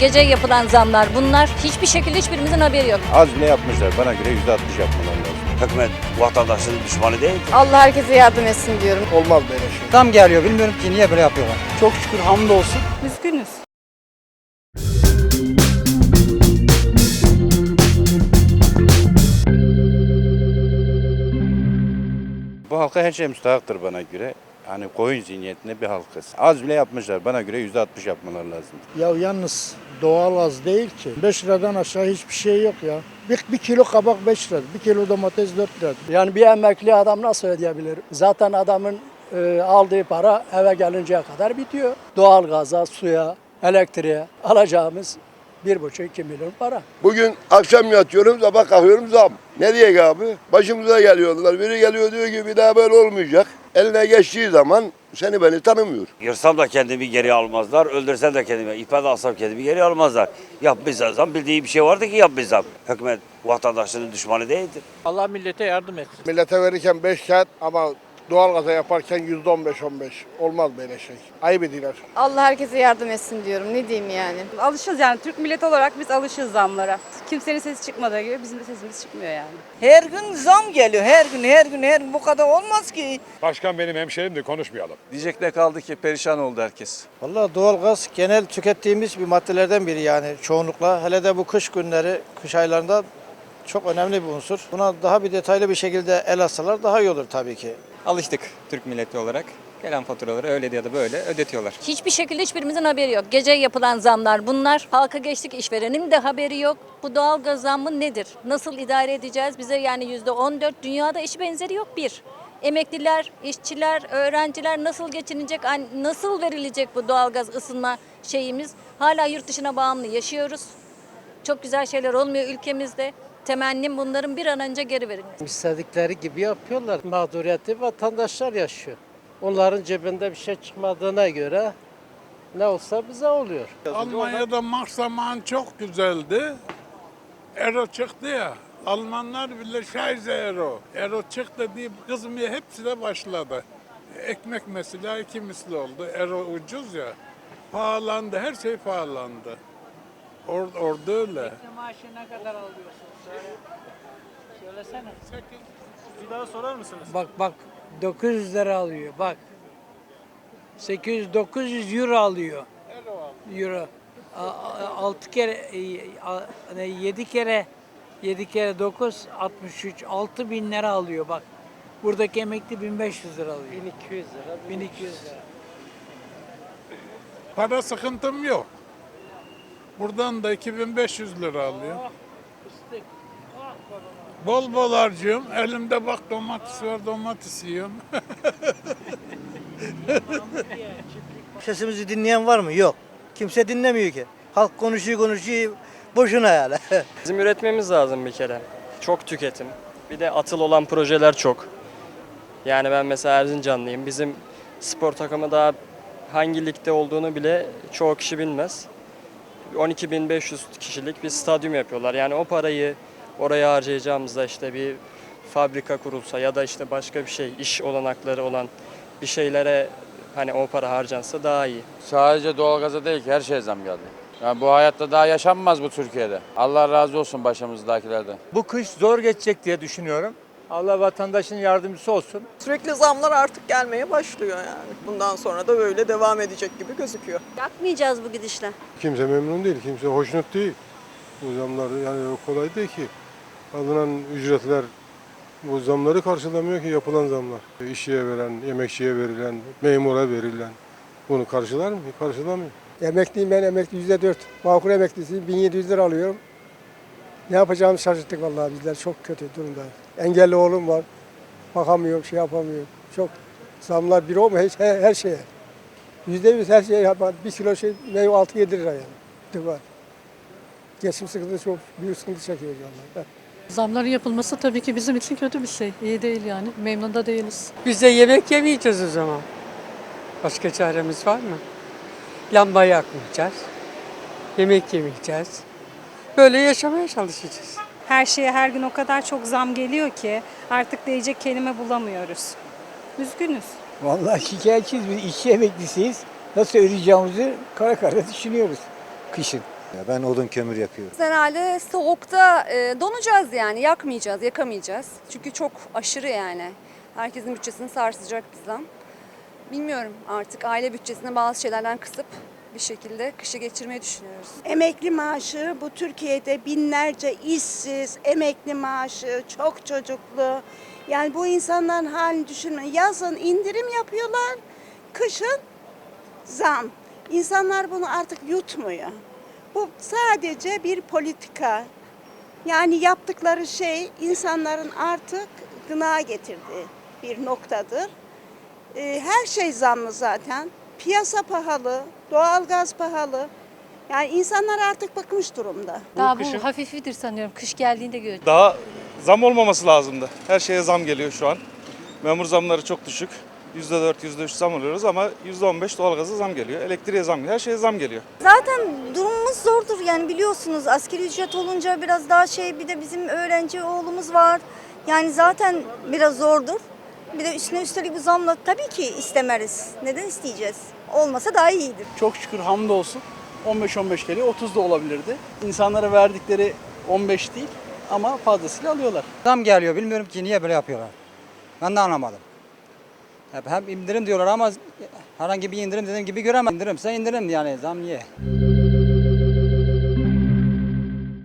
Gece yapılan zamlar bunlar hiçbir şekilde hiçbirimizin haberi yok. Az bile yapmışlar. Bana göre yüzde altmış yapmaları lazım. Hükümet vatandaşın düşmanı değil. Allah herkese yardım etsin diyorum. Olmaz böyle şey. Zam geliyor bilmiyorum ki niye böyle yapıyorlar. Çok şükür hamdolsun. Üzgünüz. Bu halka her şey müstahaktır bana göre. Hani koyun zihniyetinde bir halkız. Az bile yapmışlar. Bana göre yüzde altmış yapmaları lazım. Ya yalnız doğal az değil ki. 5 liradan aşağı hiçbir şey yok ya. Bir, bir kilo kabak 5 lira, bir kilo domates 4 lira. Yani bir emekli adam nasıl ödeyebilir? Zaten adamın e, aldığı para eve gelinceye kadar bitiyor. Doğalgaza, suya, elektriğe alacağımız 1,5-2 milyon para. Bugün akşam yatıyorum, sabah kalkıyorum zam. Ne diyek abi? Başımıza geliyorlar. Biri geliyor diyor ki bir daha böyle olmayacak. Eline geçtiği zaman seni beni tanımıyor. Yırsam da kendimi geri almazlar, öldürsem de kendimi, ipe de alsam kendimi geri almazlar. Yapmayacağım, bildiği bir şey vardı ki yapmayacağım. Hükümet vatandaşının düşmanı değildir. Allah millete yardım etsin. Millete verirken 5 kağıt ama doğalgaza yaparken yüzde 15-15. Olmaz böyle şey. Ayıp ediler. Allah herkese yardım etsin diyorum. Ne diyeyim yani? Alışız yani Türk milleti olarak biz alışız zamlara. Kimsenin sesi çıkmadığı gibi bizim de sesimiz çıkmıyor yani. Her gün zam geliyor her gün her gün her gün bu kadar olmaz ki. Başkan benim hemşerim de konuşmayalım. Diyecek ne kaldı ki perişan oldu herkes. Vallahi doğalgaz genel tükettiğimiz bir maddelerden biri yani çoğunlukla. Hele de bu kış günleri, kış aylarında çok önemli bir unsur. Buna daha bir detaylı bir şekilde el atsalar daha iyi olur tabii ki. Alıştık Türk milleti olarak. Gelen faturaları öyle ya da böyle ödetiyorlar. Hiçbir şekilde hiçbirimizin haberi yok. Gece yapılan zamlar bunlar. Halka geçtik işverenin de haberi yok. Bu doğalgaz zammı nedir? Nasıl idare edeceğiz? Bize yani yüzde 14 dünyada eşi benzeri yok bir. Emekliler, işçiler, öğrenciler nasıl geçinecek, nasıl verilecek bu doğalgaz ısınma şeyimiz? Hala yurt dışına bağımlı yaşıyoruz. Çok güzel şeyler olmuyor ülkemizde. Temennim bunların bir an önce geri verilmesi. İstedikleri gibi yapıyorlar. Mağduriyeti vatandaşlar yaşıyor. Onların cebinde bir şey çıkmadığına göre ne olsa bize oluyor. Almanya'da zaman çok güzeldi. Euro çıktı ya. Almanlar bile şayze euro. Euro çıktı diye kızmaya hepsi de başladı. Ekmek mesela iki misli oldu. Euro ucuz ya. Pahalandı. Her şey pahalandı. Or, orada öyle. Maaşı ne kadar alıyorsun? Söylesene. Bir daha sorar mısınız? Bak bak 900 lira alıyor bak. 800 900 euro alıyor. Euro. 6 kere 7 kere 7 kere 9 63 6 bin lira alıyor bak. Buradaki emekli 1500 lira alıyor. 1200 lira. 1200 lira. Para sıkıntım yok. Buradan da 2500 lira alıyor. Bol bol harcıyorum. Elimde bak domates var, domates yiyorum. Sesimizi dinleyen var mı? Yok. Kimse dinlemiyor ki. Halk konuşuyor konuşuyor boşuna yani. Bizim üretmemiz lazım bir kere. Çok tüketim. Bir de atıl olan projeler çok. Yani ben mesela Erzincanlıyım. Bizim spor takımı daha hangi ligde olduğunu bile çoğu kişi bilmez. 12.500 kişilik bir stadyum yapıyorlar. Yani o parayı oraya harcayacağımızda işte bir fabrika kurulsa ya da işte başka bir şey, iş olanakları olan bir şeylere hani o para harcansa daha iyi. Sadece doğalgaza değil ki her şeye zam geldi. Yani bu hayatta daha yaşanmaz bu Türkiye'de. Allah razı olsun başımızdakilerden. Bu kış zor geçecek diye düşünüyorum. Allah vatandaşın yardımcısı olsun. Sürekli zamlar artık gelmeye başlıyor yani. Bundan sonra da böyle devam edecek gibi gözüküyor. Yakmayacağız bu gidişle. Kimse memnun değil. Kimse hoşnut değil. Bu zamlar yani kolay değil ki. Alınan ücretler bu zamları karşılamıyor ki yapılan zamlar. İşçiye veren, emekçiye verilen, memura verilen bunu karşılar mı? Karşılamıyor. Emekliyim ben emekli yüzde dört. Bağkur emeklisiyim 1700 lira alıyorum. Ne yapacağımızı şaşırttık vallahi bizler çok kötü durumda. Engelli oğlum var. Bakamıyorum, şey yapamıyorum. Çok zamlar bir olma hiç her, her şeye. Yüzde yüz her şeye yapar. Bir kilo şey meyve 6-7 lira yani. Var. Geçim sıkıntısı çok büyük sıkıntı çekiyoruz vallahi. Zamların yapılması tabii ki bizim için kötü bir şey. İyi değil yani. Memnun da değiliz. Biz de yemek yemeyeceğiz o zaman. Başka çaremiz var mı? Lamba yakmayacağız. Yemek yemeyeceğiz. Böyle yaşamaya çalışacağız. Her şeye her gün o kadar çok zam geliyor ki artık diyecek kelime bulamıyoruz. Üzgünüz. Vallahi şikayetçiyiz biz işçi emeklisiyiz. Nasıl ödeyeceğimizi kara kara düşünüyoruz kışın. Ben odun kömür yakıyorum. Herhalde soğukta e, donacağız yani. Yakmayacağız, yakamayacağız. Çünkü çok aşırı yani. Herkesin bütçesini sarsacak bir zam. Bilmiyorum artık aile bütçesine bazı şeylerden kısıp bir şekilde kışı geçirmeyi düşünüyoruz. Emekli maaşı bu Türkiye'de binlerce işsiz, emekli maaşı, çok çocuklu. Yani bu insanların halini düşünme. Yazın indirim yapıyorlar, kışın zam. İnsanlar bunu artık yutmuyor. Bu sadece bir politika. Yani yaptıkları şey insanların artık gına getirdiği bir noktadır. Ee, her şey zamlı zaten. Piyasa pahalı, doğalgaz pahalı. Yani insanlar artık bakmış durumda. Daha bu hafifidir sanıyorum. Kış geldiğinde göreceğiz. Daha zam olmaması lazımdı. Her şeye zam geliyor şu an. Memur zamları çok düşük. %4, %3 zam alıyoruz ama %15 doğalgaza zam geliyor. Elektriğe zam geliyor. Her şeye zam geliyor. Zaten durumumuz zordur yani biliyorsunuz askeri ücret olunca biraz daha şey bir de bizim öğrenci oğlumuz var. Yani zaten biraz zordur. Bir de üstüne üstelik bu zamla tabii ki istemeriz. Neden isteyeceğiz? Olmasa daha iyidir. Çok şükür hamdolsun 15-15 geliyor 30 da olabilirdi. İnsanlara verdikleri 15 değil ama fazlasıyla alıyorlar. Zam geliyor bilmiyorum ki niye böyle yapıyorlar. Ben de anlamadım. Hep, hep indirim diyorlar ama herhangi bir indirim dediğim gibi göremem. İndirimse indirim yani zam niye?